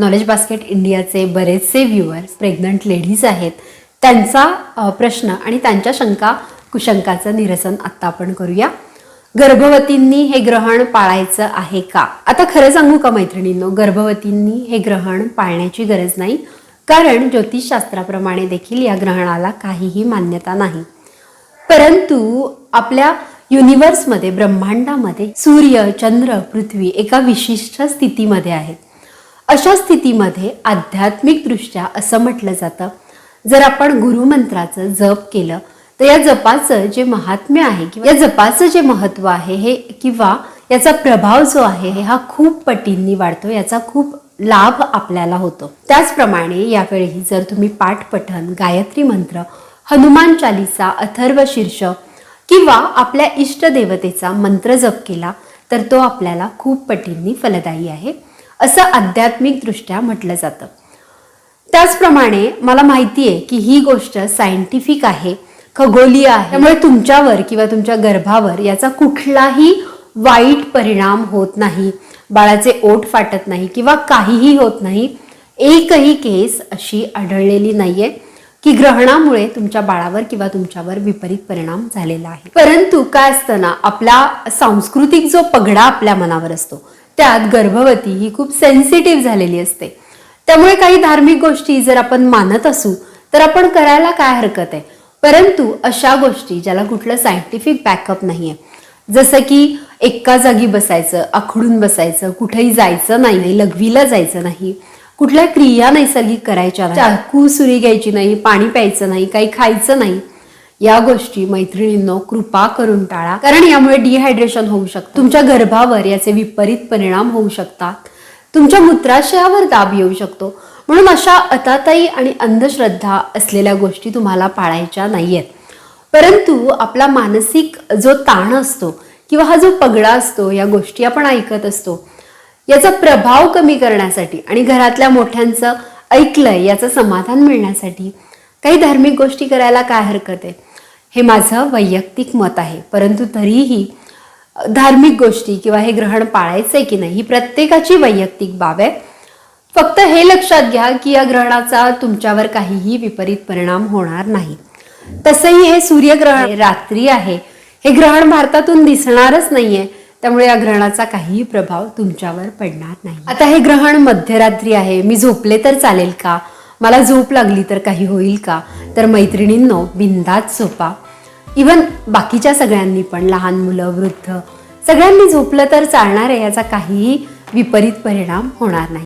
Knowledge basket इंडियाचे बरेचसे viewers pregnant ladies आहेत. त्यांचा प्रश्न आणि त्यांच्या शंका कुशंकाचं निरसन आत्ता आपण करूया. गर्भवतींनी हे ग्रहण पाळायचं आहे का? आता खरं सांगू का मैत्रिणींनो गर्भवतींनी हे ग्रहण पाळण्याची गरज नाही. कारण ज्योतिषशास्त्राप्रमाणे देखील या ग्रहणाला काहीही मान्यता नाही. परंतु आपल्या युनिव्हर्समध्ये ब्रह्मांडामध्ये सूर्य चंद्र पृथ्वी एका विशिष्ट स्थितीमध्ये आहेत. अशा स्थितीमध्ये आध्यात्मिकदृष्ट्या असं म्हटलं जातं जर आपण गुरुमंत्राचं जप केलं तर या जपाचं जे महात्म्य आहे किंवा या जपाचं जे महत्त्व आहे हे किंवा याचा प्रभाव जो आहे हे हा खूप पटींनी वाढतो याचा खूप लाभ आपल्याला होतो. त्याचप्रमाणे यावेळी जर तुम्ही पाठपठन गायत्री मंत्र हनुमान चालिसा अथर्व शीर्ष किंवा आपल्या इष्टदेवतेचा मंत्र जप केला तर तो आपल्याला खूप पटींनी फलदायी आहे. असं आध्यात्मिकदृष्ट्या म्हटलं जातं. त्याचप्रमाणे मला माहिती आहे की ही गोष्ट सायंटिफिक आहे खगोलीय आहे. त्यामुळे तुमच्यावर किंवा तुमच्या गर्भावर याचा कुठलाही वाईट परिणाम होत नाही. बाळाचे ओठ फाटत नाही किंवा काहीही होत नाही. एकही केस अशी आढळलेली नाहीये की ग्रहणामुळे तुमच्या बाळावर किंवा तुमच्यावर विपरीत परिणाम झालेला आहे. परंतु काय असतं ना आपला सांस्कृतिक जो पगडा आपल्या मनावर असतो त्यात गर्भवती ही खूप सेन्सिटिव्ह झालेली असते. त्यामुळे काही धार्मिक गोष्टी जर आपण मानत असू तर आपण करायला काय हरकत आहे? परंतु अशा गोष्टी ज्याला कुठलं सायंटिफिक बॅकअप नाहीये. जसं की एका जागी बसायचं आखडून बसायचं कुठेही जायचं नाही नाही लघवीला जायचं नाही कुठल्या क्रिया नैसर्गिक करायच्या चाकू सुरी घ्यायची नाही पाणी प्यायचं नाही काही खायचं नाही. या गोष्टी मैत्रिणींनो कृपा करून टाळा. कारण यामुळे डिहायड्रेशन होऊ शकतं. तुमच्या गर्भावर याचे विपरीत परिणाम होऊ शकतात. तुमच्या मूत्राशयावर दाब येऊ शकतो. म्हणून अशा अताताई आणि अंधश्रद्धा असलेल्या गोष्टी तुम्हाला पाळायच्या नाहीयेत. परंतु आपला मानसिक जो ताण असतो किंवा हा जो पगडा असतो या गोष्टी आपण ऐकत असतो याचा प्रभाव कमी करण्यासाठी आणि घरातल्या मोठ्यांचं ऐकलंय याचं समाधान मिळण्यासाठी काही धार्मिक गोष्टी करायला काय हरकत आहे? हे माझं वैयक्तिक मत आहे. परंतु तरीही धार्मिक गोष्टी किंवा हे ग्रहण पाळायचं आहे की नाही ही प्रत्येकाची वैयक्तिक बाब आहे. फक्त हे लक्षात घ्या की या ग्रहणाचा तुमच्यावर काहीही विपरीत परिणाम होणार नाही. तसंही हे सूर्यग्रहण रात्री आहे. हे ग्रहण भारतातून दिसणारच नाहीये. त्यामुळे या ग्रहणाचा काहीही प्रभाव तुमच्यावर पडणार नाही. आता हे ग्रहण मध्यरात्री आहे. मी झोपले तर चालेल का? मला झोप लागली तर काही होईल का? तर मैत्रिणींनो बिंदात झोपा. इवन बाकीच्या सगळ्यांनी पण लहान मुलं वृद्ध सगळ्यांनी झोपलं तर चालणार आहे याचा काहीही विपरीत परिणाम होणार नाही.